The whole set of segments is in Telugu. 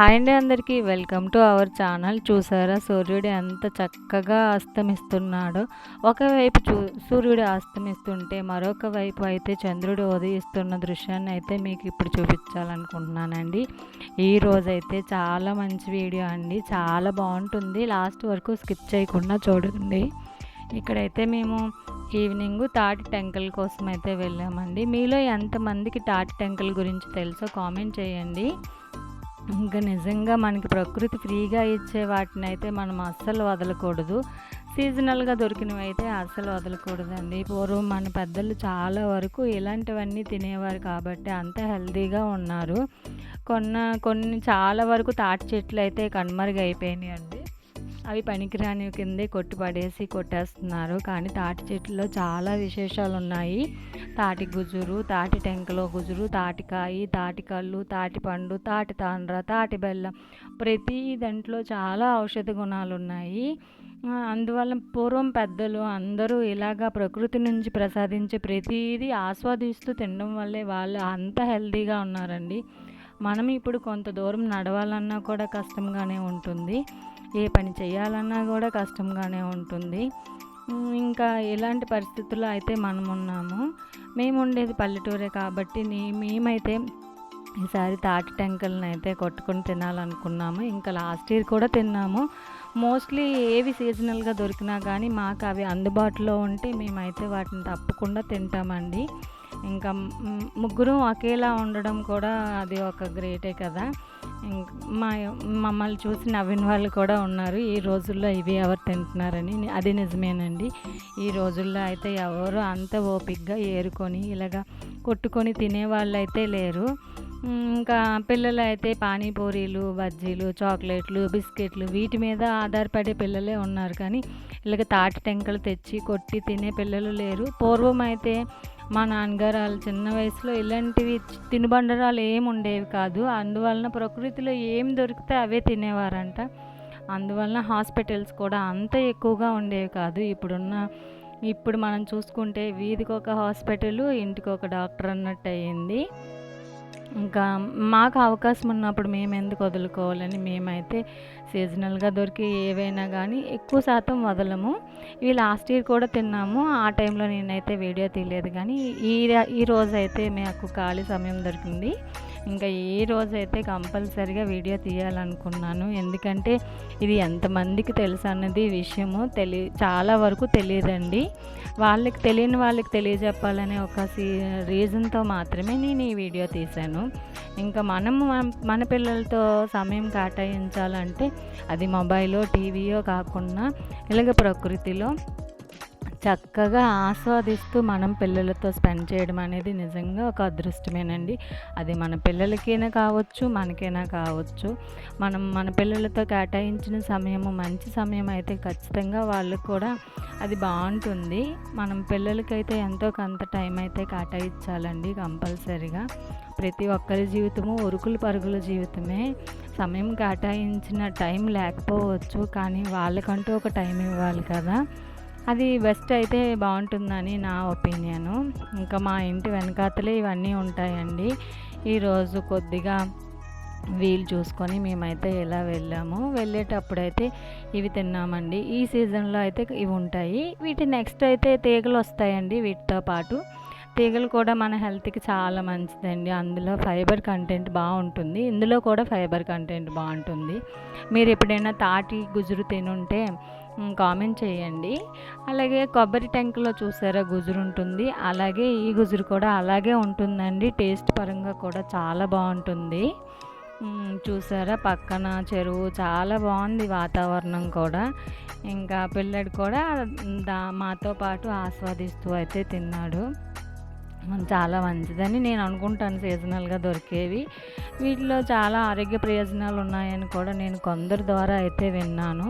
హాయ్ అండి అందరికీ. Welcome to our channel. చూసారా? సూర్యుడు ఎంత చక్కగా అస్తమిస్తున్నాడో. ఒకవైపు చూ సూర్యుడు అస్తమిస్తుంటే మరొక వైపు అయితే చంద్రుడు ఉదయిస్తున్న దృశ్యాన్ని అయితే మీకు ఇప్పుడు చూపించాలనుకుంటున్నానండి. ఈ రోజైతే చాలా మంచి వీడియో అండి. చాలా బాగుంటుంది. లాస్ట్ వరకు స్కిప్ చేయకుండా చూడండి. ఇక్కడైతే మేము ఈవినింగ్ తాటి టెంకల్ కోసం అయితే వెళ్ళామండి. మీలో ఎంతమందికి తాటి టెంకల్ గురించి తెలుసో కామెంట్ చేయండి. ఇంకా నిజంగా మనకి ప్రకృతి ఫ్రీగా ఇచ్చే వాటిని అయితే మనం అస్సలు వదలకూడదు. సీజనల్గా దొరికినవి అయితే అస్సలు వదలకూడదండి. పూర్వం మన పెద్దలు చాలా వరకు ఇలాంటివన్నీ తినేవారు కాబట్టి అంత హెల్తీగా ఉన్నారు. కొన్న కొన్ని చాలా వరకు తాటి చెట్లు అయితే కనుమరుగైపోయినాయి అండి అవి పనికిరాని కిందే కొట్టి పడేసి కొట్టేస్తున్నారు. కానీ తాటి చెట్టులో చాలా విశేషాలు ఉన్నాయి తాటి గుజురు తాటి టెంకలో గుజురు తాటికాయి తాటి కళ్ళు తాటి పండు తాటి తాండ్ర తాటి బెల్లం. ప్రతి దాంట్లో చాలా ఔషధ గుణాలు ఉన్నాయి అందువల్ల పూర్వం పెద్దలు అందరూ ఇలాగా ప్రకృతి నుంచి ప్రసాదించే ప్రతిదీ ఆస్వాదిస్తూ తినడం వల్లే వాళ్ళు అంత హెల్తీగా ఉన్నారండి. మనం ఇప్పుడు కొంత దూరం నడవాలన్నా కూడా కష్టంగానే ఉంటుంది. ఏ పని చేయాలన్నా కూడా కష్టంగానే ఉంటుంది. ఇంకా ఇలాంటి పరిస్థితుల్లో అయితే మనం ఉన్నాము మేము ఉండేది పల్లెటూరే కాబట్టి మేమైతే ఈసారి తాటి టెంకల్ని అయితే కొట్టుకొని తినాలనుకున్నాము. ఇంకా లాస్ట్ ఇయర్ కూడా తిన్నాము. మోస్ట్లీ ఏవి సీజనల్గా దొరికినా కానీ మాకు అవి అందుబాటులో ఉంటే మేమైతే వాటిని తప్పకుండా తింటామండి. ఇంకా ముగ్గురు ఒకేలా ఉండడం కూడా అది ఒక గ్రేటే కదా. మా మమ్మల్ని చూసి నవ్విన వాళ్ళు కూడా ఉన్నారు. ఈ రోజుల్లో ఇవి ఎవరు తింటున్నారని అది నిజమేనండి. ఈ రోజుల్లో అయితే ఎవరు అంత ఓపిక్గా ఏరుకొని ఇలాగా కొట్టుకొని తినే వాళ్ళు అయితే లేరు ఇంకా పిల్లలు అయితే పానీపూరీలు బజ్జీలు చాక్లెట్లు బిస్కెట్లు వీటి మీద ఆధారపడే పిల్లలే ఉన్నారు. కానీ ఇలాగ తాటి టెంకలు తెచ్చి కొట్టి తినే పిల్లలు లేరు. పూర్వం అయితే మా నాన్నగారు వాళ్ళ చిన్న వయసులో ఇలాంటివి తినుబండరాలు ఏమి ఉండేవి కాదు. అందువలన ప్రకృతిలో ఏం దొరికితే అవే తినేవారంట. అందువలన హాస్పిటల్స్ కూడా అంత ఎక్కువగా ఉండేవి కాదు. ఇప్పుడున్న ఇప్పుడు మనం చూసుకుంటే వీధికి ఒక హాస్పిటల్ ఇంటికి ఒక డాక్టర్ అన్నట్టు అయ్యింది ఇంకా మాకు అవకాశం ఉన్నప్పుడు మేము ఎందుకు వదులుకోవాలని మేమైతే సీజనల్గా దొరికి ఏవైనా కానీ ఎక్కువ శాతం వదలము. ఇవి లాస్ట్ ఇయర్ కూడా తిన్నాము. ఆ టైంలో నేనైతే వీడియో తీయలేదు కానీ ఈ ఈ రోజు అయితే మాకు ఖాళీ సమయం దొరికింది. ఇంకా ఏ రోజైతే కంపల్సరిగా వీడియో తీయాలనుకున్నాను. ఎందుకంటే ఇది ఎంతమందికి తెలుసు అన్నది విషయము తెలి చాలా వరకు తెలియదండి వాళ్ళకి తెలియని వాళ్ళకి తెలియజెప్పాలనే ఒక రీజన్తో మాత్రమే నేను ఈ వీడియో తీశాను. ఇంకా మనం మన పిల్లలతో సమయం కేటాయించాలంటే అది మొబైలో టీవీయో కాకుండా ఇలాగ ప్రకృతిలో చక్కగా ఆస్వాదిస్తూ మనం పిల్లలతో స్పెండ్ చేయడం అనేది నిజంగా ఒక అదృష్టమేనండి. అది మన పిల్లలకైనా కావచ్చు మనకైనా కావచ్చు. మనం మన పిల్లలతో కేటాయించిన సమయము మంచి సమయం అయితే ఖచ్చితంగా వాళ్ళకు కూడా అది బాగుంటుంది. మనం పిల్లలకైతే ఎంతో కొంత టైం అయితే కేటాయించాలండి కంపల్సరిగా. ప్రతి ఒక్కరి జీవితము ఉరుకులు పరుగుల జీవితమే. సమయం కేటాయించిన టైం లేకపోవచ్చు కానీ వాళ్ళకంటూ ఒక టైం ఇవ్వాలి కదా. అది బెస్ట్ అయితే బాగుంటుందని నా ఒపీనియను ఇంకా మా ఇంటి వెనకాతలే ఇవన్నీ ఉంటాయండి. ఈరోజు కొద్దిగా వీలు చూసుకొని మేమైతే ఇలా వెళ్ళాము వెళ్ళేటప్పుడు అయితే ఇవి తిన్నామండి. ఈ సీజన్లో అయితే ఇవి ఉంటాయి. వీటి నెక్స్ట్ అయితే తీగలు వస్తాయండి వీటితో పాటు. తీగలు కూడా మన హెల్త్కి చాలా మంచిదండి. అందులో ఫైబర్ కంటెంట్ బాగుంటుంది. ఇందులో కూడా ఫైబర్ కంటెంట్ బాగుంటుంది. మీరు ఎప్పుడైనా తాటి గుజురు తినుంటే కామెంట్ చేయండి. అలాగే కొబ్బరి ట్యాంక్లో చూసారా గుజురు ఉంటుంది. అలాగే ఈ గుజురు కూడా అలాగే ఉంటుందండి. టేస్ట్ పరంగా కూడా చాలా బాగుంటుంది. చూసారా పక్కన చెరువు చాలా బాగుంది వాతావరణం కూడా. ఇంకా పిల్లడు కూడా దా మాతో పాటు ఆస్వాదిస్తూ అయితే తిన్నాడు. చాలా మంచిదని నేను అనుకుంటాను సీజనల్గా దొరికేవి. వీటిలో చాలా ఆరోగ్య ప్రయోజనాలు ఉన్నాయని కూడా నేను కొందరి ద్వారా అయితే విన్నాను.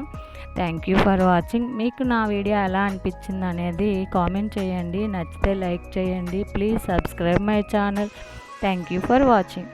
థ్యాంక్ యూ ఫర్ వాచింగ్ మీకు నా వీడియో ఎలా అనిపించింది అనేది కామెంట్ చేయండి. నచ్చితే లైక్ చేయండి. Please subscribe my channel thank you for watching